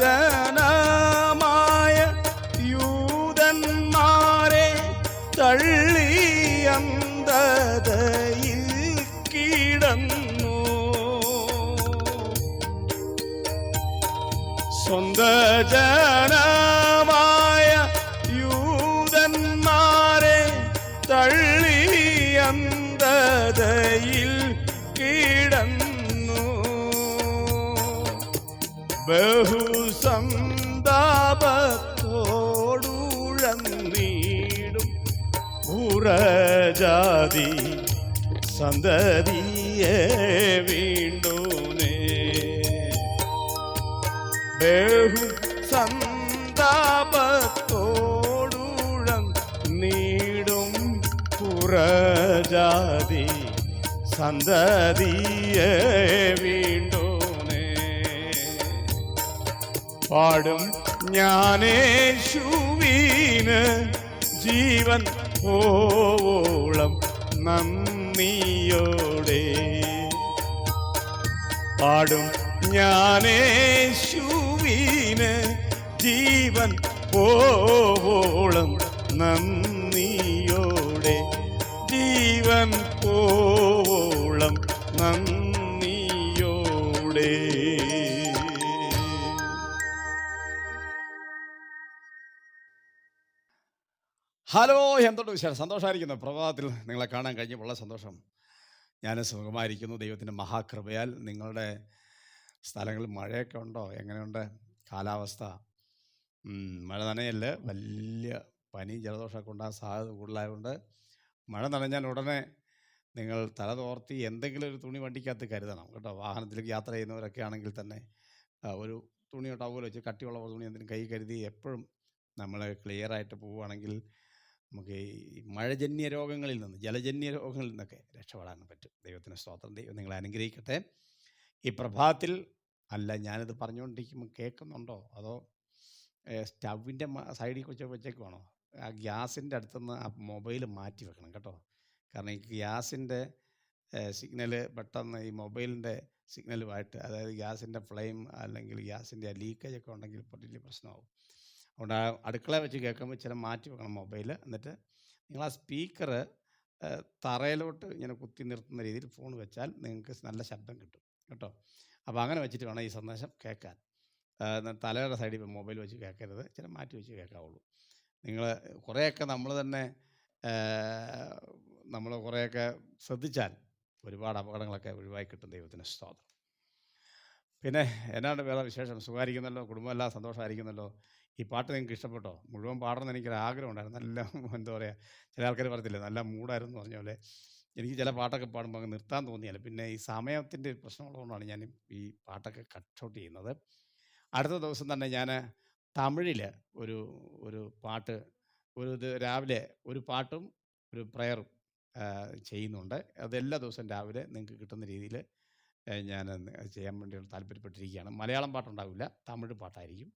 ജനമായ യൂതന്മാരെ തള്ളിയന്തതയിൽ കിടന്നു. സ്വന്ത സന്തതിയെ വീണ്ടുനേ. ബഹു സന്താപത്തോടുഴം നീടും പുറജാതി സന്തതിയെ വീണ്ടുനേ. പാടും ജ്ഞാനേശുവീന് ജീവൻ പോളം നന്ദിയോടെ പാടും ഞാനേശുവീന് ജീവൻ പോളം നന്ദിയോടെ. ജീവൻ പോളം നന്ദിയോടെ. ഹലോ എന്തുണ്ട് വിശേഷം? സന്തോഷമായിരിക്കുന്നു. പ്രഭാതത്തിൽ നിങ്ങളെ കാണാൻ കഴിഞ്ഞപ്പോൾ വളരെ സന്തോഷം. ഞാൻ സുഖമായിരിക്കുന്നു. ദൈവത്തിന്റെ മഹാകൃപയാൽ നിങ്ങളുടെ സ്ഥലങ്ങളിൽ മഴയൊക്കെ ഉണ്ടോ? എങ്ങനെയുണ്ട്? കാലാവസ്ഥ? മഴ നനയല്ല വലിയ പനിയും ജലദോഷമൊക്കെ ഉണ്ടാകാൻ സാധ്യത കൂടുതലായതുകൊണ്ട് മഴ നനഞ്ഞാൽ ഉടനെ നിങ്ങൾ തല തോർത്തി എന്തെങ്കിലും ഒരു തുണി വണ്ടിക്കകത്ത് കരുതണം കേട്ടോ. വാഹനത്തിലേക്ക് യാത്ര ചെയ്യുന്നവരൊക്കെ ആണെങ്കിൽ തന്നെ ഒരു തുണിയോ ടവൽ വെച്ച് കട്ടിയുള്ള തുണി എന്തെങ്കിലും കൈ കരുതി എപ്പോഴും നമ്മൾ ക്ലിയറായിട്ട് പോവുകയാണെങ്കിൽ നമുക്ക് ഈ മഴജന്യ രോഗങ്ങളിൽ നിന്ന് ജലജന്യ രോഗങ്ങളിൽ നിന്നൊക്കെ രക്ഷപ്പെടാൻ പറ്റും. ദൈവത്തിന് സ്തോത്രം. ദൈവം നിങ്ങളെ അനുഗ്രഹിക്കട്ടെ. ഈ പ്രഭാതത്തിൽ അല്ല ഞാനിത് പറഞ്ഞുകൊണ്ടിരിക്കുമ്പോൾ കേൾക്കുന്നുണ്ടോ? അതോ സ്റ്റവിന്റെ സൈഡിൽ വെച്ച് വെച്ചേക്കുവാണോ? ആ ഗ്യാസിന്റെ അടുത്തുനിന്ന് ആ മൊബൈൽ മാറ്റി വെക്കണം കേട്ടോ. കാരണം ഈ ഗ്യാസിന്റെ സിഗ്നൽ പെട്ടെന്ന് ഈ മൊബൈലിന്റെ സിഗ്നലുമായിട്ട് അതായത് ഗ്യാസിന്റെ ഫ്ലെയിം അല്ലെങ്കിൽ ഗ്യാസിന്റെ ലീക്കേജ് ഒക്കെ ഉണ്ടെങ്കിൽ ഇപ്പോൾ വലിയ പ്രശ്നമാവും. അതുകൊണ്ട് ആ അടുക്കള വെച്ച് കേൾക്കുമ്പോൾ ചില മാറ്റി വെക്കണം മൊബൈൽ എന്നിട്ട് നിങ്ങൾ ആ സ്പീക്കർ തറയിലോട്ട് ഇങ്ങനെ കുത്തി നിർത്തുന്ന രീതിയിൽ ഫോൺ വെച്ചാൽ നിങ്ങൾക്ക് നല്ല ശബ്ദം കിട്ടും. കേട്ടോ? അപ്പോൾ അങ്ങനെ വെച്ചിട്ട് വേണം ഈ സന്ദേശം കേൾക്കാൻ. തലയുടെ സൈഡിൽ മൊബൈൽ വെച്ച് കേൾക്കരുത്. ചില മാറ്റി വെച്ച് കേൾക്കാവുള്ളൂ. നിങ്ങൾ കുറേയൊക്കെ നമ്മൾ തന്നെ നമ്മൾ കുറേയൊക്കെ ശ്രദ്ധിച്ചാൽ ഒരുപാട് അപകടങ്ങളൊക്കെ ഒഴിവായി കിട്ടും ദൈവത്തിന് സ്തോത്രം. പിന്നെ എന്നാണ് വേറെ വിശേഷം? സുഖമായിരിക്കുന്നല്ലോ? കുടുംബമെല്ലാം സന്തോഷമായിരിക്കുന്നല്ലോ? ഈ പാട്ട് നിങ്ങൾക്ക് ഇഷ്ടപ്പെട്ടോ? മുഴുവൻ പാടണമെന്ന് എനിക്കൊരു ആഗ്രഹം ഉണ്ടായിരുന്നു നല്ല എന്താ പറയുക ചില ആൾക്കാർ പറയത്തില്ലേ നല്ല മൂടായിരുന്നു പറഞ്ഞ പോലെ. എനിക്ക് ചില പാട്ടൊക്കെ പാടുമ്പോൾ അങ്ങ് നിർത്താൻ തോന്നിയാലും. പിന്നെ ഈ സമയത്തിന്റെ ഒരു പ്രശ്നമുള്ളതുകൊണ്ടാണ് ഞാൻ ഈ പാട്ടൊക്കെ കട്ട് ഔട്ട് ചെയ്യുന്നത്. അടുത്ത ദിവസം തന്നെ ഞാൻ തമിഴിൽ ഒരു ഒരു പാട്ട് ഒരു ഇത് രാവിലെ ഒരു പാട്ടും ഒരു പ്രയറും ചെയ്യുന്നുണ്ട്. അത് എല്ലാ ദിവസവും രാവിലെ നിങ്ങൾക്ക് കിട്ടുന്ന രീതിയിൽ ഞാൻ ചെയ്യാൻ വേണ്ടി താല്പര്യപ്പെട്ടിരിക്കുകയാണ്. മലയാളം പാട്ടുണ്ടാവില്ല തമിഴ് പാട്ടായിരിക്കും.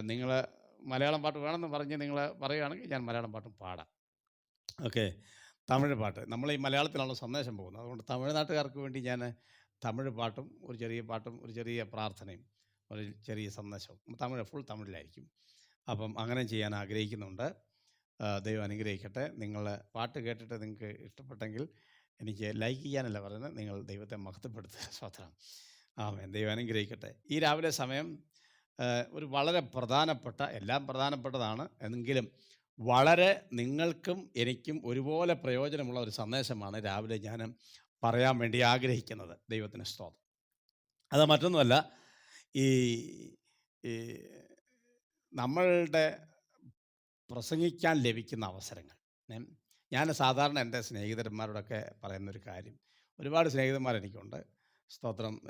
നിങ്ങൾ മലയാളം പാട്ട് വേണമെന്ന് പറഞ്ഞ് നിങ്ങൾ പറയുകയാണെങ്കിൽ ഞാൻ മലയാളം പാട്ടും പാടാം. ഓക്കെ. തമിഴ് പാട്ട്. നമ്മൾ ഈ മലയാളത്തിലാണല്ലോ സന്ദേശം പോകുന്നത്. അതുകൊണ്ട് തമിഴ്നാട്ടുകാർക്ക് വേണ്ടി ഞാൻ തമിഴ് പാട്ടും ഒരു ചെറിയ പാട്ടും ഒരു ചെറിയ പ്രാർത്ഥനയും ഒരു ചെറിയ സന്ദേശവും തമിഴ് ഫുൾ തമിഴിലായിരിക്കും. അപ്പം അങ്ങനെ ചെയ്യാൻ ആഗ്രഹിക്കുന്നുണ്ട്. ആ, ദൈവം അനുഗ്രഹിക്കട്ടെ. നിങ്ങൾ പാട്ട് കേട്ടിട്ട് നിങ്ങൾക്ക് ഇഷ്ടപ്പെട്ടെങ്കിൽ എനിക്ക് ലൈക്ക് ചെയ്യാനല്ല പറയുന്നത്. നിങ്ങൾ ദൈവത്തെ മഹത്വപ്പെടുത്തുക. സ്വത്രം ആമേൻ. ദൈവം അനുഗ്രഹിക്കട്ടെ. ഈ രാവിലെ സമയം ആ, ഒരു വളരെ പ്രധാനപ്പെട്ട എല്ലാം പ്രധാനപ്പെട്ടതാണ്. എങ്കിലും വളരെ നിങ്ങൾക്കും എനിക്കും ഒരുപോലെ പ്രയോജനമുള്ള ഒരു സന്ദേശമാണ് രാവിലെ ഞാൻ പറയാൻ വേണ്ടി ആഗ്രഹിക്കുന്നത്. ദൈവത്തിന് സ്തോത്രം. അത് മറ്റൊന്നുമല്ല ഈ ഈ നമ്മളുടെ പ്രസംഗിക്കാൻ ലഭിക്കുന്ന അവസരങ്ങൾ. ഞാൻ സാധാരണ എന്റെ സ്നേഹിതന്മാരോടൊക്കെ പറയുന്നൊരു കാര്യം. ഒരുപാട് സ്നേഹിതന്മാരെനിക്കുണ്ട്. സ്തോത്രം.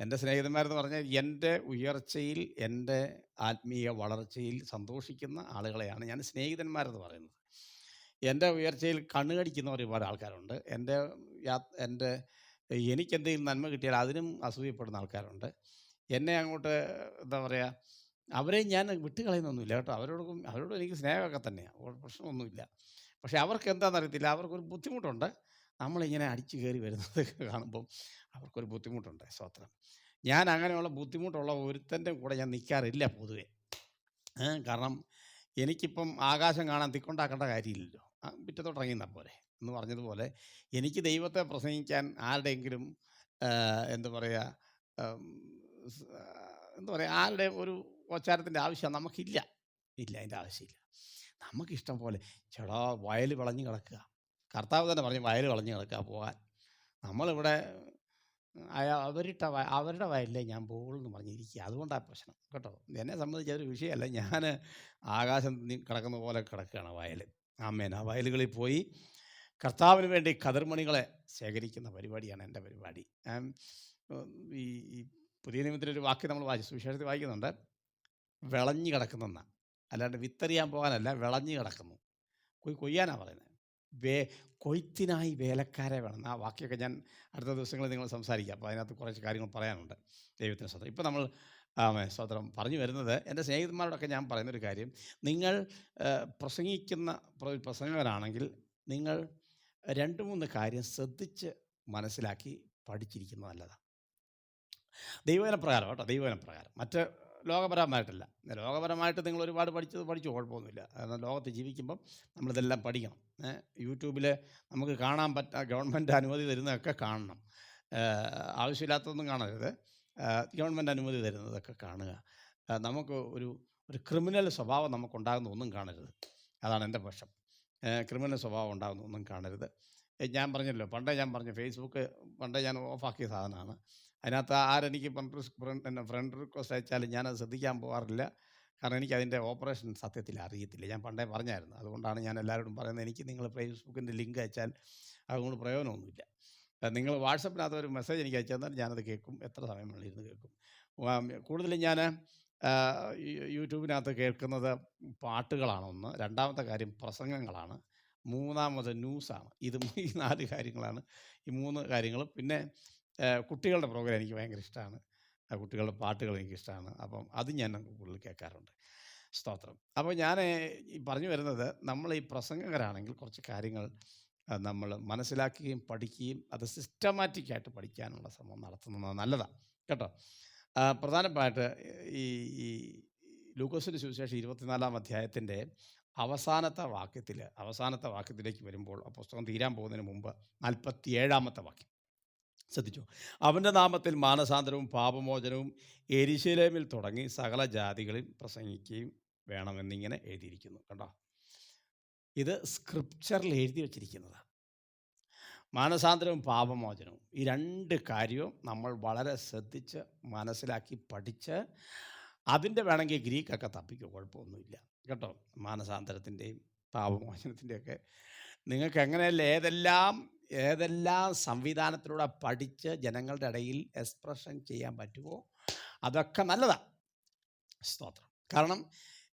എന്റെ സ്നേഹിതന്മാരെന്ന് പറഞ്ഞാൽ എന്റെ ഉയർച്ചയിൽ എന്റെ ആത്മീയ വളർച്ചയിൽ സന്തോഷിക്കുന്ന ആളുകളെയാണ് ഞാൻ സ്നേഹിതന്മാരെന്ന് പറയുന്നത്. എന്റെ ഉയർച്ചയിൽ കണ്ണുകടിക്കുന്ന ഒരുപാട് ആൾക്കാരുണ്ട്. എന്റെ എന്റെ എനിക്കെന്തെങ്കിലും നന്മ കിട്ടിയാൽ അതിനും അസൂയപ്പെടുന്ന ആൾക്കാരുണ്ട്. എന്നെ അങ്ങോട്ട് എന്താ പറയുക അവരെ ഞാൻ വിട്ടുകളയുന്നൊന്നുമില്ല കേട്ടോ. അവരോടും അവരോടും എനിക്ക് സ്നേഹമൊക്കെ തന്നെയാണ് പ്രശ്നമൊന്നുമില്ല. പക്ഷേ അവർക്ക് എന്താണെന്ന് അറിയത്തില്ല അവർക്കൊരു ബുദ്ധിമുട്ടുണ്ട്. നമ്മളിങ്ങനെ അടിച്ചു കയറി വരുന്നത് കാണുമ്പം അവർക്കൊരു ബുദ്ധിമുട്ടുണ്ട് സ്വത്രം. ഞാൻ അങ്ങനെയുള്ള ബുദ്ധിമുട്ടുള്ള ഒരുത്തന്റെ കൂടെ ഞാൻ നിൽക്കാറില്ല പൊതുവെ. കാരണം എനിക്കിപ്പം ആകാശം കാണാൻ തിക്കൊണ്ടാക്കേണ്ട കാര്യമില്ലല്ലോ. ആ, പോലെ എന്ന് പറഞ്ഞതുപോലെ എനിക്ക് ദൈവത്തെ പ്രസംഗിക്കാൻ ആരുടെയെങ്കിലും എന്താ പറയുക എന്താ പറയുക ആരുടെ ഒരു ഓച്ചാരത്തിന്റെ ആവശ്യം നമുക്കില്ല. ഇല്ല അതിന്റെ ആവശ്യമില്ല. നമുക്കിഷ്ടം പോലെ ചേടാ വയൽ വിളഞ്ഞു കിടക്കുക. കർത്താവ് തന്നെ പറഞ്ഞു വയൽ വളഞ്ഞു കിടക്കുക പോകാൻ. നമ്മളിവിടെ അയാ അവരിട്ട അവരുടെ വയലിലേ ഞാൻ പോകുള്ളൂ പറഞ്ഞിരിക്കുക. അതുകൊണ്ടാണ് പ്രശ്നം കേട്ടോ? എന്നെ സംബന്ധിച്ച് അതൊരു വിഷയമല്ല. ഞാൻ ആകാശം കിടക്കുന്ന പോലെ കിടക്കുകയാണ് വയൽ ആമേൻ. ആ വയലുകളിൽ പോയി കർത്താവിന് വേണ്ടി കതിർമണികളെ ശേഖരിക്കുന്ന പരിപാടിയാണ് എന്റെ പരിപാടി. ഈ ഈ പുതിയ നിയമത്തിലൊരു വാക്യം നമ്മൾ വായിച്ചു. സുവിശേഷത്തിൽ വായിക്കുന്നുണ്ട്. വിളഞ്ഞു കിടക്കുന്ന അല്ലാണ്ട് വിത്തെറിയാൻ പോകാനല്ല വിളഞ്ഞു കിടക്കുന്നു. കൊയ് കൊയ്യാനാണ് പറയുന്നത് വേ കൊയ്ത്തിനായി വേലക്കാരെ വേണം ആ വാക്കിയൊക്കെ ഞാൻ അടുത്ത ദിവസങ്ങളിൽ നിങ്ങൾ സംസാരിക്കാം. അപ്പോൾ അതിനകത്ത് കുറച്ച് കാര്യങ്ങൾ പറയാനുണ്ട് ദൈവത്തിന് സ്വന്തം ഇപ്പോൾ നമ്മൾ സ്വതന്ത്രം പറഞ്ഞു വരുന്നത് എന്റെ സ്നേഹിതന്മാരോടൊക്കെ ഞാൻ പറയുന്നൊരു കാര്യം. നിങ്ങൾ പ്രസംഗിക്കുന്ന പ്ര- പ്രസംഗകരാണെങ്കിൽ നിങ്ങൾ രണ്ട് മൂന്ന് കാര്യം ശ്രദ്ധിച്ച് മനസ്സിലാക്കി പഠിച്ചിരിക്കുന്നത് നല്ലതാണ്. ദൈവവനപ്രകാരം കേട്ടോ ദൈവവനപ്രകാരം മറ്റ് ലോകപരമായിട്ടല്ല. ലോകപരമായിട്ട് നിങ്ങൾ ഒരുപാട് പഠിച്ചത് പഠിച്ചു കുഴപ്പമൊന്നുമില്ല. കാരണം ലോകത്ത് ജീവിക്കുമ്പം നമ്മളിതെല്ലാം പഠിക്കണം. യൂട്യൂബിൽ നമുക്ക് കാണാൻ പറ്റ ഗവൺമെന്റ് അനുമതി തരുന്നതൊക്കെ കാണണം. ആവശ്യമില്ലാത്തതൊന്നും കാണരുത്. ഗവൺമെന്റ് അനുമതി തരുന്നതൊക്കെ കാണുക. നമുക്ക് ഒരു ഒരു ക്രിമിനൽ സ്വഭാവം നമുക്കുണ്ടാകുന്ന ഒന്നും കാണരുത്. അതാണ് എന്റെ പക്ഷം ക്രിമിനൽ സ്വഭാവം ഉണ്ടാകുന്ന ഒന്നും കാണരുത്. ഞാൻ പറഞ്ഞല്ലോ പണ്ടേ ഞാൻ പറഞ്ഞു ഫേസ്ബുക്ക് പണ്ടേ ഞാൻ ഓഫാക്കിയ സാധനമാണ്. അതിനകത്ത് ആരെനിക്ക് ഫ്രണ്ട് ഫ്രണ്ട് റിക്വസ്റ്റ് അയച്ചാലും ഞാനത് ശ്രദ്ധിക്കാൻ പോകാറില്ല കാരണം എനിക്ക് അതിന്റെ ഓപ്പറേഷൻ സത്യത്തിൽ അറിയത്തില്ല. ഞാൻ പണ്ടേ പറഞ്ഞായിരുന്നു. അതുകൊണ്ടാണ് ഞാൻ എല്ലാവരോടും പറയുന്നത് എനിക്ക് നിങ്ങൾ ഫേസ്ബുക്കിന്റെ ലിങ്ക് അയച്ചാൽ അതുകൊണ്ട് പ്രയോജനമൊന്നുമില്ല. നിങ്ങൾ വാട്സപ്പിനകത്ത് ഒരു മെസ്സേജ് എനിക്ക് അയച്ചു തന്നാൽ ഞാനത് കേൾക്കും. എത്ര സമയം വേണമെങ്കിലും ഇരുന്ന് കേൾക്കും. കൂടുതലും ഞാൻ യൂട്യൂബിനകത്ത് കേൾക്കുന്നത് പാട്ടുകളാണ് ഒന്ന് രണ്ടാമത്തെ കാര്യം പ്രസംഗങ്ങളാണ്. മൂന്നാമത് ന്യൂസാണ്. ഇത് ഈ നാല് കാര്യങ്ങളാണ്. ഈ മൂന്ന് കാര്യങ്ങളും. പിന്നെ കുട്ടികളുടെ പ്രോഗ്രാം എനിക്ക് ഭയങ്കര ഇഷ്ടമാണ് കുട്ടികളുടെ പാട്ടുകൾ എനിക്ക് ഇഷ്ടമാണ് അപ്പം അത് ഞാൻ കൂടുതൽ കേൾക്കാറുണ്ട്. സ്തോത്രം. അപ്പോൾ ഞാൻ പറഞ്ഞു വരുന്നത് നമ്മൾ ഈ പ്രസംഗകരാണെങ്കിൽ കുറച്ച് കാര്യങ്ങൾ നമ്മൾ മനസ്സിലാക്കുകയും പഠിക്കുകയും അത് സിസ്റ്റമാറ്റിക്കായിട്ട് പഠിക്കാനുള്ള ശ്രമം നടത്തുന്നത് നല്ലതാണ് കേട്ടോ? പ്രധാനമായിട്ട് ഈ ഈ ലൂക്കോസിന്റെ സുവിശേഷം ഇരുപത്തിനാലാം അധ്യായത്തിന്റെ അവസാനത്തെ വാക്യത്തിൽ അവസാനത്തെ വാക്യത്തിലേക്ക് വരുമ്പോൾ ആ പുസ്തകം തീരാൻ പോകുന്നതിന് മുമ്പ് നാൽപ്പത്തി ഏഴാമത്തെ വാക്യം. ശ്രദ്ധിച്ചു? അവന്റെ നാമത്തിൽ മാനസാന്തരവും പാപമോചനവും എരിശിലേമിൽ തുടങ്ങി സകല ജാതികളിൽ പ്രസംഗിക്കുകയും വേണമെന്നിങ്ങനെ എഴുതിയിരിക്കുന്നു കണ്ടോ? ഇത് സ്ക്രിപ്ചറിൽ എഴുതി വച്ചിരിക്കുന്നതാണ്. മാനസാന്തരവും പാപമോചനവും ഈ രണ്ട് കാര്യവും നമ്മൾ വളരെ ശ്രദ്ധിച്ച് മനസ്സിലാക്കി പഠിച്ച് അതിന്റെ വേണമെങ്കിൽ ഗ്രീക്കൊക്കെ തപ്പിക്കോ കുഴപ്പമൊന്നുമില്ല കേട്ടോ? മാനസാന്തരത്തിന്റെയും പാപമോചനത്തിന്റെയൊക്കെ നിങ്ങൾക്ക് എങ്ങനെയല്ല ഏതെല്ലാം ഏതെല്ലാം സംവിധാനത്തിലൂടെ പഠിച്ച് ജനങ്ങളുടെ ഇടയിൽ എക്സ്പ്രഷൻ ചെയ്യാൻ പറ്റുമോ അതൊക്കെ നല്ലതാണ് സ്തോത്രം. കാരണം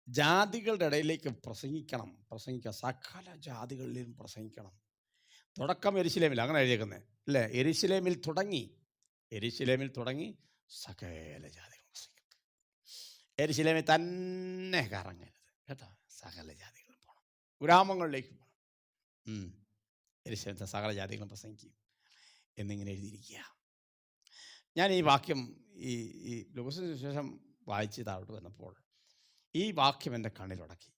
ജാതികളുടെ ഇടയിലേക്ക് പ്രസംഗിക്കണം. പ്രസംഗിക്കണം സകല ജാതികളിലും പ്രസംഗിക്കണം. തുടക്കം എരിശിലേമിൽ അങ്ങനെ എഴുതിയേക്കുന്നത് അല്ലേ? എരിശിലേമിൽ തുടങ്ങി. എരിശിലേമിൽ തുടങ്ങി സകല ജാതികൾ പ്രസംഗിക്കണം എരിശിലേമിൽ തന്നെ കറങ്ങരുത്. കേട്ടോ? സകല ജാതികളും പോകണം ഗ്രാമങ്ങളിലേക്ക് പോകണം ഉം. സകല ജാതികളും പ്രസംഗിക്കും എന്നിങ്ങനെ എഴുതിയിരിക്കുക. ഞാൻ ഈ വാക്യം ഈ ഈ ലൂസിന് ശേഷം വായിച്ച് താഴോട്ട് വന്നപ്പോൾ ഈ വാക്യം എന്റെ കണ്ണിലുടക്കി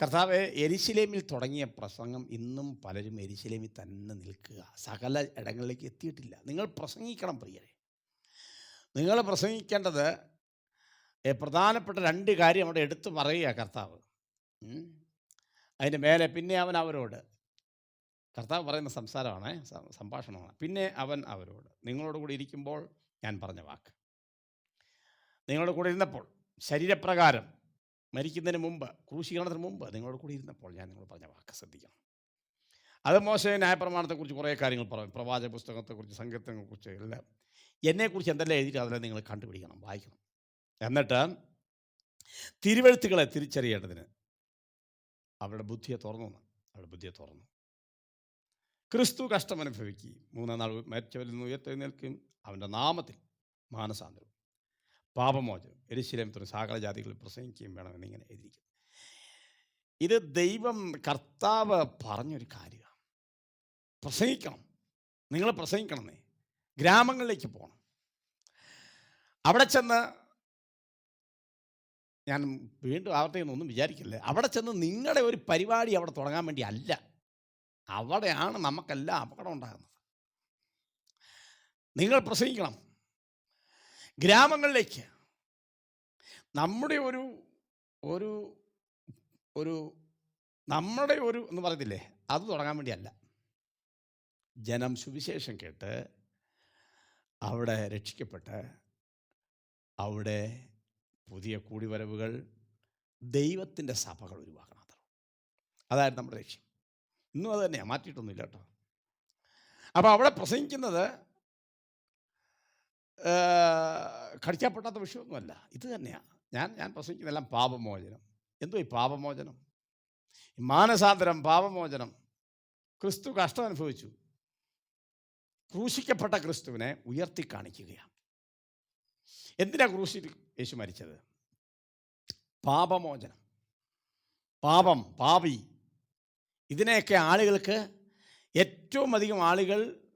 കർത്താവ് എരിശിലേമിൽ തുടങ്ങിയ പ്രസംഗം ഇന്നും പലരും എരിശിലേമിൽ തന്നെ നിൽക്കുക. സകല ഇടങ്ങളിലേക്ക് എത്തിയിട്ടില്ല. നിങ്ങൾ പ്രസംഗിക്കണം പ്രിയരെ. നിങ്ങൾ പ്രസംഗിക്കേണ്ടത് പ്രധാനപ്പെട്ട രണ്ട് കാര്യം അവിടെ എടുത്തു പറയുക കർത്താവ്. അതിന്റെ മേലെ പിന്നെ അവൻ അവരോട് കർത്താവ് പറയുന്ന സംസാരമാണ് സംഭാഷണമാണ്. പിന്നെ അവൻ അവരോട് നിങ്ങളോട് കൂടി ഇരിക്കുമ്പോൾ ഞാൻ പറഞ്ഞ വാക്ക്. നിങ്ങളോട് കൂടി ഇരുന്നപ്പോൾ ശരീരപ്രകാരം മരിക്കുന്നതിന് മുമ്പ് ക്രൂശീകരണത്തിന് മുമ്പ് നിങ്ങളോട് കൂടി ഇരുന്നപ്പോൾ ഞാൻ നിങ്ങൾ പറഞ്ഞ വാക്ക് ശ്രദ്ധിക്കണം. അത് മോശ ന്യായപ്രമാണത്തെക്കുറിച്ച് കുറേ കാര്യങ്ങൾ പറയും പ്രവാചക പുസ്തകത്തെക്കുറിച്ച് സങ്കീർത്തനങ്ങളെക്കുറിച്ച് എല്ലാം എന്നെക്കുറിച്ച് എന്തെല്ലാം എഴുതിയിട്ട് അതെല്ലാം നിങ്ങൾ കണ്ടുപിടിക്കണം വായിക്കണം. എന്നിട്ട് തിരുവഴുത്തുകളെ തിരിച്ചറിയേണ്ടതിന് അവരുടെ ബുദ്ധിയെ തുറന്നു. അവരുടെ ബുദ്ധിയെ തുറന്നു. ക്രിസ്തു കഷ്ടം അനുഭവിക്കുകയും മൂന്നാം നാൾ മരിച്ചവരിൽ നിന്ന് ഉയർത്തെഴുന്നേൽക്കുകയും അവന്റെ നാമത്തിൽ മാനസാന്തരം. പാപമോചനം. എരിശിലേം തുറ സകല ജാതികളിൽ പ്രസംഗിക്കുകയും വേണമെന്നിങ്ങനെ എഴുതിയിരിക്കുന്നു. ഇത് ദൈവം കർത്താവ് പറഞ്ഞൊരു കാര്യമാണ്. പ്രസംഗിക്കണം. നിങ്ങൾ പ്രസംഗിക്കണമെന്നേ ഗ്രാമങ്ങളിലേക്ക് പോകണം. അവിടെ ചെന്ന് ഞാൻ വീണ്ടും ആവർത്തിക്കുന്നൊന്നും വിചാരിക്കില്ല? അവിടെ ചെന്ന് നിങ്ങളുടെ ഒരു പരിപാടി അവിടെ തുടങ്ങാൻ വേണ്ടി അല്ല. അവിടെയാണ് നമുക്കെല്ലാം അപകടം ഉണ്ടാകുന്നത്. നിങ്ങൾ പ്രസംഗിക്കണം. ഗ്രാമങ്ങളിലേക്ക്. നമ്മുടെ ഒരു ഒരു ഒരു നമ്മുടെ ഒരു എന്ന് പറയത്തില്ലേ? അത് തുടങ്ങാൻ വേണ്ടിയല്ല. ജനം സുവിശേഷം കേട്ട് അവിടെ രക്ഷിക്കപ്പെട്ട് അവിടെ പുതിയ കൂടിവരവുകൾ ദൈവത്തിന്റെ സഭകൾ ഒഴിവാക്കണം അതായിരുന്നു നമ്മുടെ ലക്ഷ്യം. ഇന്നും അത് തന്നെയാണ് മാറ്റിയിട്ടൊന്നുമില്ല കേട്ടോ. അപ്പോൾ അവിടെ പ്രസംഗിക്കുന്നത് കടിക്കപ്പെടാത്ത വിഷയമൊന്നുമല്ല. ഇത് തന്നെയാണ് ഞാൻ ഞാൻ പ്രസംഗിക്കുന്നതെല്ലാം പാപമോചനം. എന്തോ ഈ പാപമോചനം? മാനസാന്തരം പാപമോചനം. ക്രിസ്തു കഷ്ടം അനുഭവിച്ചു. ക്രൂശിക്കപ്പെട്ട ക്രിസ്തുവിനെ ഉയർത്തി കാണിക്കുകയാണ്. എന്തിനാ ക്രൂശിൽ യേശു മരിച്ചത്? പാപമോചനം. പാപം പാപി. ഇതിനെയൊക്കെ ആളുകൾക്ക് ഏറ്റവും അധികം ആളുകൾ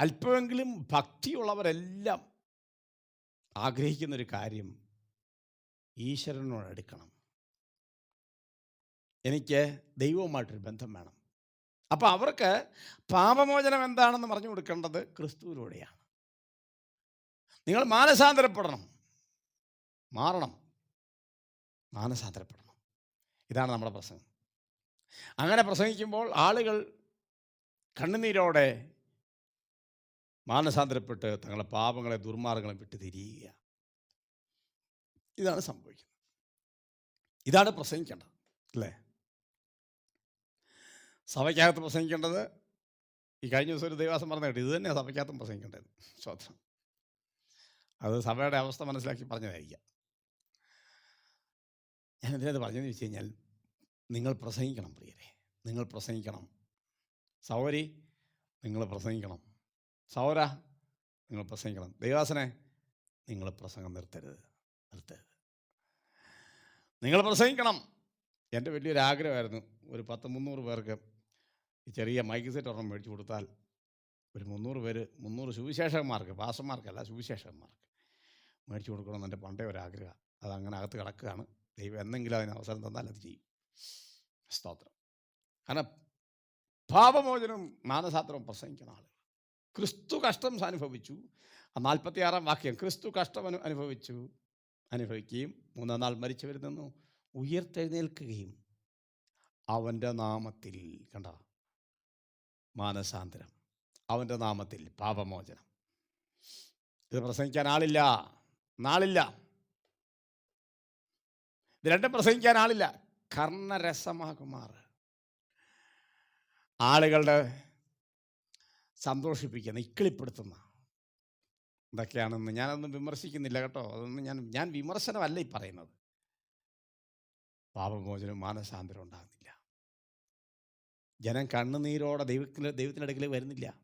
അല്പമെങ്കിലും ഭക്തിയുള്ളവരെല്ലാം ആഗ്രഹിക്കുന്നൊരു കാര്യം ഈശ്വരനോട് അടുക്കണം എനിക്ക് ദൈവവുമായിട്ടൊരു ബന്ധം വേണം. അപ്പോൾ അവർക്ക് പാപമോചനം എന്താണെന്ന് പറഞ്ഞു കൊടുക്കേണ്ടത് ക്രിസ്തുവിലൂടെയാണ്. നിങ്ങൾ മാനസാന്തരപ്പെടണം. മാറണം. മാനസാന്തരപ്പെടണം. ഇതാണ് നമ്മുടെ പ്രസംഗം. അങ്ങനെ പ്രസംഗിക്കുമ്പോൾ ആളുകൾ കണ്ണുനീരോടെ മാനസാന്തരപ്പെട്ട് തങ്ങളുടെ പാപങ്ങളെ ദുർമാർഗങ്ങളെ വിട്ട് തിരിയുക. ഇതാണ് സംഭവിക്കുന്നത്. ഇതാണ് പ്രസംഗിക്കേണ്ടത് അല്ലേ? സഭയ്ക്കകത്ത് പ്രസംഗിക്കേണ്ടത് ഈ കഴിഞ്ഞ ദിവസം ഒരു ദൈവാസം പറഞ്ഞു കേട്ടോ ഇത് തന്നെയാണ് സഭയ്ക്കകത്തും പ്രസംഗിക്കേണ്ടത്. സ്വത്രം അത് സഭയുടെ അവസ്ഥ മനസ്സിലാക്കി പറഞ്ഞതായിരിക്കാം. ഞാൻ എന്തിനത് പറഞ്ഞതെന്ന് വെച്ച് കഴിഞ്ഞാൽ നിങ്ങൾ പ്രസംഗിക്കണം പ്രിയരെ. നിങ്ങൾ പ്രസംഗിക്കണം. സൗരി നിങ്ങൾ പ്രസംഗിക്കണം. സൗര നിങ്ങൾ പ്രസംഗിക്കണം. ദൈവാസനെ നിങ്ങൾ പ്രസംഗം നിർത്തരുത്. നിർത്തരുത്. നിങ്ങൾ പ്രസംഗിക്കണം. എന്റെ വലിയൊരു ആഗ്രഹമായിരുന്നു ഒരു പത്ത് മുന്നൂറ് പേർക്ക് ഈ ചെറിയ മൈക്ക് സെറ്റ് ഒരെണ്ണം മേടിച്ചു കൊടുത്താൽ ഒരു മുന്നൂറ് പേര് മുന്നൂറ് സുവിശേഷകന്മാർക്ക് പാസന്മാർക്കല്ല സുവിശേഷകന്മാർക്ക് മേടിച്ചു കൊടുക്കണമെന്ന് എന്റെ പണ്ടേ ഒരു ആഗ്രഹം അത് അങ്ങനെ അകത്ത് കിടക്കുകയാണ്. ദൈവം എന്തെങ്കിലും അതിന് അവസരം തന്നാൽ അത് ചെയ്യും. സ്തോത്രം. കാരണം പാപമോചനം മാനസാത്രവും പ്രസംഗിക്കുന്ന ആളുകൾ. ക്രിസ്തു കഷ്ടം അനുഭവിച്ചു. നാൽപ്പത്തിയാറാം വാക്യം ക്രിസ്തു കഷ്ടം അനു അനുഭവിച്ചു. അനുഭവിക്കുകയും മൂന്നാം നാൾ മരിച്ചവരിൽ നിന്നു ഉയർത്തെഴുന്നേൽക്കുകയും അവന്റെ നാമത്തിൽ കണ്ട? മാനസാന്തരം. അവന്റെ നാമത്തിൽ പാപമോചനം. ഇത് പ്രസംഗിക്കാൻ ആളില്ല. നാളില്ല. ഇത് രണ്ടും പ്രസംഗിക്കാൻ ആളില്ല. കർണരസമാകുമാർ. ആളുകളുടെ സന്തോഷിപ്പിക്കുന്ന ഇക്കിളിപ്പെടുത്തുന്ന ഇതൊക്കെയാണെന്ന് ഞാനൊന്നും വിമർശിക്കുന്നില്ല കേട്ടോ. അതൊന്നും ഞാൻ ഞാൻ വിമർശനമല്ല ഈ പറയുന്നത്. പാപമോചനം മാനസാന്തരം ഉണ്ടാകുന്നില്ല. ജനം കണ്ണുനീരോടെ ദൈവത്തിന് ദൈവത്തിന്റെ അടുക്കലേക്ക് വരുന്നില്ല.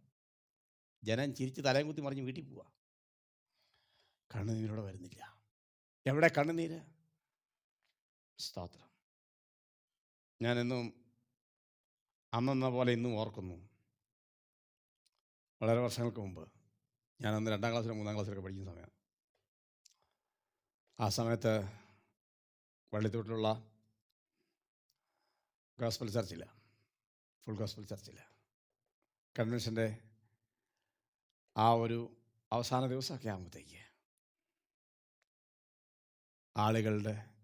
ജനം ചിരിച്ച് തലയും കുത്തി മറിഞ്ഞ് വീട്ടിൽ പോവുക കണ്ണുനീരോടെ വരുന്നില്ല. എവിടെ കണ്ണുനീര്? സ്തോത്രം. ഞാനെന്നും അന്നെന്ന പോലെ ഇന്നും ഓർക്കുന്നു. വളരെ വർഷങ്ങൾക്ക് മുമ്പ്. ഞാൻ അന്ന് രണ്ടാം ക്ലാസ്സിലും മൂന്നാം ക്ലാസ്സിലൊക്കെ പഠിക്കുന്ന സമയം. ആ സമയത്ത് വള്ളിത്തോട്ടിലുള്ള ഗോസ്പൽ ചർച്ചില്ല. ഫുൾ ഗോസ്പൽ ചർച്ചില്ല. കൺവെൻഷന്റെ ആ ഒരു അവസാന ദിവസമൊക്കെ ആകുമ്പോഴത്തേക്ക് ആളുകളുടെ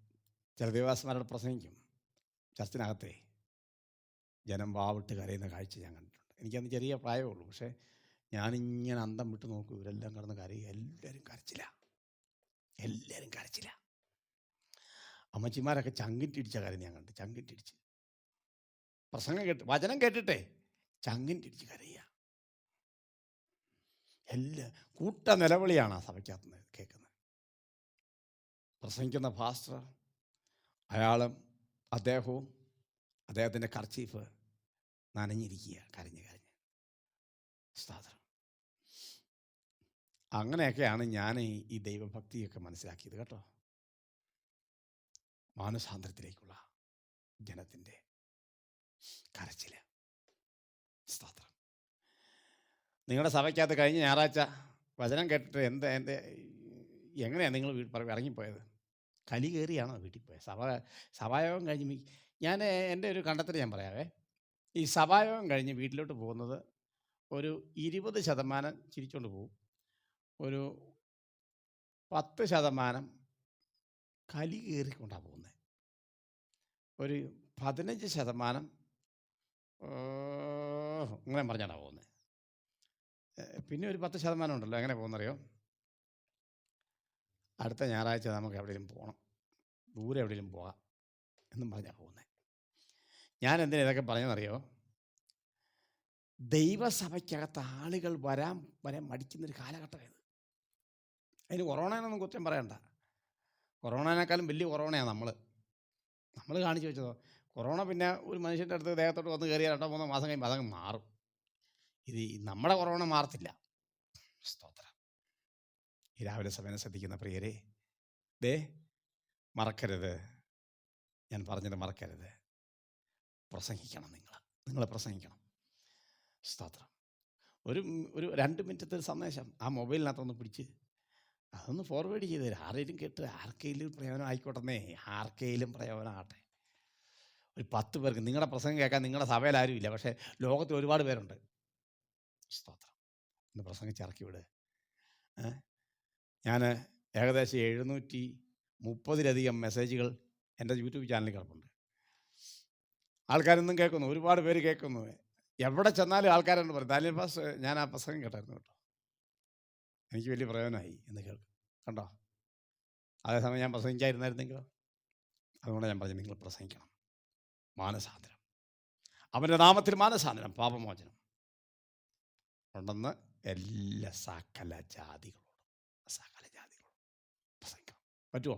ചില ദേവാസന്മാരോട് പ്രസംഗിക്കും. ചർച്ചിനകത്തെ ജനം വാവിട്ട് കരയുന്ന കാഴ്ച ഞാൻ കണ്ടിട്ടുണ്ട്. എനിക്കന്ന് ചെറിയ പ്രായമേ ഉള്ളൂ. പക്ഷേ ഞാനിങ്ങനെ അന്തം വിട്ട് നോക്കും. ഇവരെല്ലാം കിടന്ന് കരയും. എല്ലാവരും കരച്ചില്ല എല്ലാവരും കരച്ചില്ല അമ്മച്ചിമാരൊക്കെ ചങ്കിട്ടിടിച്ച കാര്യം ഞാൻ കണ്ടു. ചങ്കിട്ടിടിച്ച്. പ്രസംഗം കേട്ട് വചനം കേട്ടിട്ടേ. ചങ്കിട്ടിടിച്ച് കരയുക എല്ലാ കൂട്ട നിലവിളിയാണ് ആ സഭയ്ക്കകത്ത് കേൾക്കുന്നത്. പ്രസംഗിക്കുന്ന ഫാസ്റ്റർ അയാളും അദ്ദേഹവും അദ്ദേഹത്തിന്റെ കർച്ചീഫ് നനഞ്ഞിരിക്കുക കരഞ്ഞ് കരഞ്ഞ്. സ്താത്രം. അങ്ങനെയൊക്കെയാണ് ഞാൻ ഈ ദൈവഭക്തിയൊക്കെ മനസ്സിലാക്കിയത് കേട്ടോ. മാനസാന്തരത്തിലേക്കുള്ള ജനത്തിന്റെ കരച്ചിൽ സ്തോത്രം. നിങ്ങളുടെ സഭയ്ക്കകത്ത് കഴിഞ്ഞ ഞായറാഴ്ച വചനം കേട്ടിട്ട് എന്താ എന്റെ എങ്ങനെയാണ് നിങ്ങൾ ഇറങ്ങിപ്പോയത്? കലി കയറിയാണോ വീട്ടിൽ പോയത് സഭ സഭായോഗം കഴിഞ്ഞ് ഞാൻ എന്റെ ഒരു കണ്ടെത്തൽ ഞാൻ പറയാവേ. ഈ സഭായോഗം കഴിഞ്ഞ് വീട്ടിലോട്ട് പോകുന്നത് ഒരു ഇരുപത് ശതമാനം ചിരിച്ചുകൊണ്ട് പോകും ഒരു പത്ത് ശതമാനം കലി കയറിക്കൊണ്ടാണ് പോകുന്നത് ഒരു പതിനഞ്ച് ശതമാനം അങ്ങനെ പറഞ്ഞാണ് പോകുന്നത് പിന്നെ ഒരു പത്ത് ശതമാനം ഉണ്ടല്ലോ എങ്ങനെ പോകുന്നറിയോ? അടുത്ത ഞായറാഴ്ച നമുക്ക് എവിടെയെങ്കിലും പോകണം ദൂരെ എവിടെയെങ്കിലും പോകാം എന്നും പറഞ്ഞാൽ പോകുന്നത് ഞാൻ എന്തിനാ ഇതൊക്കെ പറഞ്ഞതെന്നറിയോ? ദൈവസഭയ്ക്കകത്ത് ആളുകൾ വരാൻ വരെ മടിക്കുന്നൊരു കാലഘട്ടമായത് അതിന് കൊറോണയെന്നൊന്നും കുറ്റം പറയണ്ട. കൊറോണേനേക്കാളും വലിയ കൊറോണയാണ് നമ്മൾ നമ്മൾ കാണിച്ചു വെച്ചതോ? കൊറോണ പിന്നെ ഒരു മനുഷ്യന്റെ അടുത്ത് ദേഹത്തോട്ട് വന്ന് കയറിയ രണ്ടോ മൂന്നോ മാസം കഴിയുമ്പോൾ അതങ്ങ് മാറും. ഇത് നമ്മുടെ കൊറോണ മാറത്തില്ല. സ്തോത്രം. ഈ രാവിലെ സമയം ശ്രദ്ധിക്കുന്ന പ്രിയരെ ദേ മറക്കരുത്. ഞാൻ പറഞ്ഞത് മറക്കരുത്. പ്രസംഗിക്കണം നിങ്ങൾ നിങ്ങൾ പ്രസംഗിക്കണം. സ്തോത്രം. ഒരു ഒരു രണ്ട് മിനിറ്റത്തെ ഒരു സന്ദേശം ആ മൊബൈലിനകത്തൊന്ന് പിടിച്ച് അതൊന്ന് ഫോർവേഡ് ചെയ്ത് തരും. ആരെങ്കിലും കേട്ട് ആർക്കെങ്കിലും പ്രയോജനം ആയിക്കോട്ടെന്നേ. ആർക്കെങ്കിലും പ്രയോജനമാകട്ടെ. ഒരു പത്ത് പേർക്ക് നിങ്ങളുടെ പ്രസംഗം കേൾക്കാൻ നിങ്ങളുടെ സഭയിൽ ആരും ഇല്ല. പക്ഷേ ലോകത്തിൽ ഒരുപാട് പേരുണ്ട്. സ്തോത്രം. ഒന്ന് പ്രസംഗിച്ച് ഇറക്കി വിട്. ഞാൻ ഏകദേശം എഴുന്നൂറ്റി മുപ്പതിലധികം മെസ്സേജുകൾ എന്റെ യൂട്യൂബ് ചാനലിൽ കിടപ്പുണ്ട് ആൾക്കാരൊന്നും കേൾക്കുന്നു ഒരുപാട് പേര് കേൾക്കുന്നു. എവിടെ ചെന്നാലും ആൾക്കാരോട് പറയും ദാനിയൽ ഫാസ് ഞാൻ ആ പ്രസംഗം കേട്ടായിരുന്നു കേട്ടോ. എനിക്ക് വലിയ പ്രയോജനമായി എന്ന് കേൾക്കും. കണ്ടോ? അതേസമയം ഞാൻ പ്രസംഗിക്കായിരുന്നായിരുന്നെങ്കിലോ അതുകൊണ്ട് ഞാൻ പറഞ്ഞു നിങ്ങൾ പ്രസംഗിക്കണം. മാനസാന്തരം. അവന്റെ നാമത്തിൽ മാനസാന്തരം പാപമോചനം. ഉണ്ടെന്ന് എല്ലാ സകല ജാതികളോടും സകല പറ്റുമോ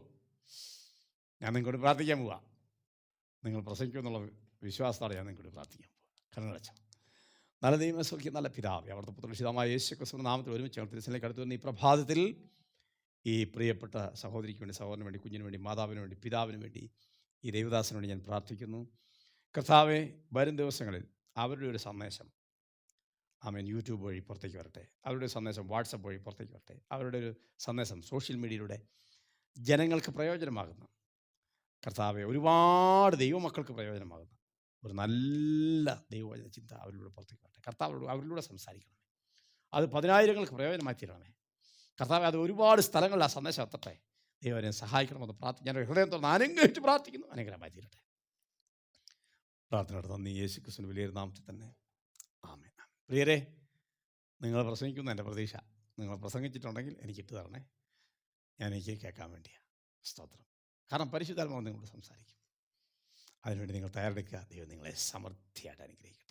ഞാൻ നിങ്ങളോട് പ്രാർത്ഥിക്കാൻ പോവാ. നിങ്ങൾ പ്രസംഗിക്കുമെന്നുള്ള വിശ്വാസത്തോടെ ഞാൻ നിങ്ങളോട് പ്രാർത്ഥിക്കാൻ പോവാ. കണ്ണടച്ചോ നല്ല ദൈവസ്വയ്ക്ക് നല്ല പിതാവ്. അവിടുത്തെ പുത്രശിതമായ യേശു ക്രിസ്തുവിന്റെ നാമത്തിൽ ഒരുമിച്ച് ഞങ്ങൾ തിരുസനിലേക്ക് അടുത്ത് വരുന്ന ഈ പ്രഭാതത്തിൽ ഈ പ്രിയപ്പെട്ട സഹോദരിക്ക് വേണ്ടി സഹോദരന് വേണ്ടി കുഞ്ഞിന് വേണ്ടി മാതാവിന് വേണ്ടി പിതാവിന് വേണ്ടി ഈ ദേവദാസിന് വേണ്ടി ഞാൻ പ്രാർത്ഥിക്കുന്നു. കർത്താവെ വരും ദിവസങ്ങളിൽ അവരുടെ ഒരു സന്ദേശം ആമേൻ യൂട്യൂബ് വഴി പുറത്തേക്ക് വരട്ടെ. അവരുടെ സന്ദേശം വാട്സപ്പ് വഴി പുറത്തേക്ക് വരട്ടെ. അവരുടെ ഒരു സന്ദേശം സോഷ്യൽ മീഡിയയിലൂടെ ജനങ്ങൾക്ക് പ്രയോജനമാകുന്ന. കർത്താവെ ഒരുപാട് ദൈവമക്കൾക്ക് പ്രയോജനമാകുന്ന. ഒരു നല്ല ദൈവവചന ചിന്ത അവരിലൂടെ പുറത്തേക്ക് കർത്താവരോട് അവരിലൂടെ സംസാരിക്കണമേ. അത് പതിനായിരങ്ങൾക്ക് പ്രയോജനമായി തീരണമേ കർത്താവ് അത് ഒരുപാട് സ്ഥലങ്ങളിൽ ആ സന്ദേശം എത്തട്ടെ. ദൈവനെ സഹായിക്കണമെന്ന് പ്രാർത്ഥി ഞാൻ ഹൃദയം തുറന്ന് അനുഗ്രഹിച്ച് പ്രാർത്ഥിക്കുന്നു. അനുഗ്രഹമായി തീരട്ടെ പ്രാർത്ഥനയുടെ നന്ദി യേശു കൃഷ്ണൻ വലിയൊരു നാമത്തിൽ തന്നെ. ആമേ പ്രിയരെ നിങ്ങൾ പ്രസംഗിക്കുന്നു എന്റെ പ്രതീക്ഷ. നിങ്ങൾ പ്രസംഗിച്ചിട്ടുണ്ടെങ്കിൽ എനിക്ക് ഇട്ട് തരണേ. ഞാൻ എനിക്ക് കേൾക്കാൻ വേണ്ടിയാണ് സ്തോത്രം. കാരണം പരിശുദ്ധാത്മാവ് നിങ്ങളോട് സംസാരിക്കും. അതിനുവേണ്ടി നിങ്ങൾ തയ്യാറെടുക്കുക. ദൈവം നിങ്ങളെ സമൃദ്ധിയായിട്ട് അനുഗ്രഹിക്കട്ടെ.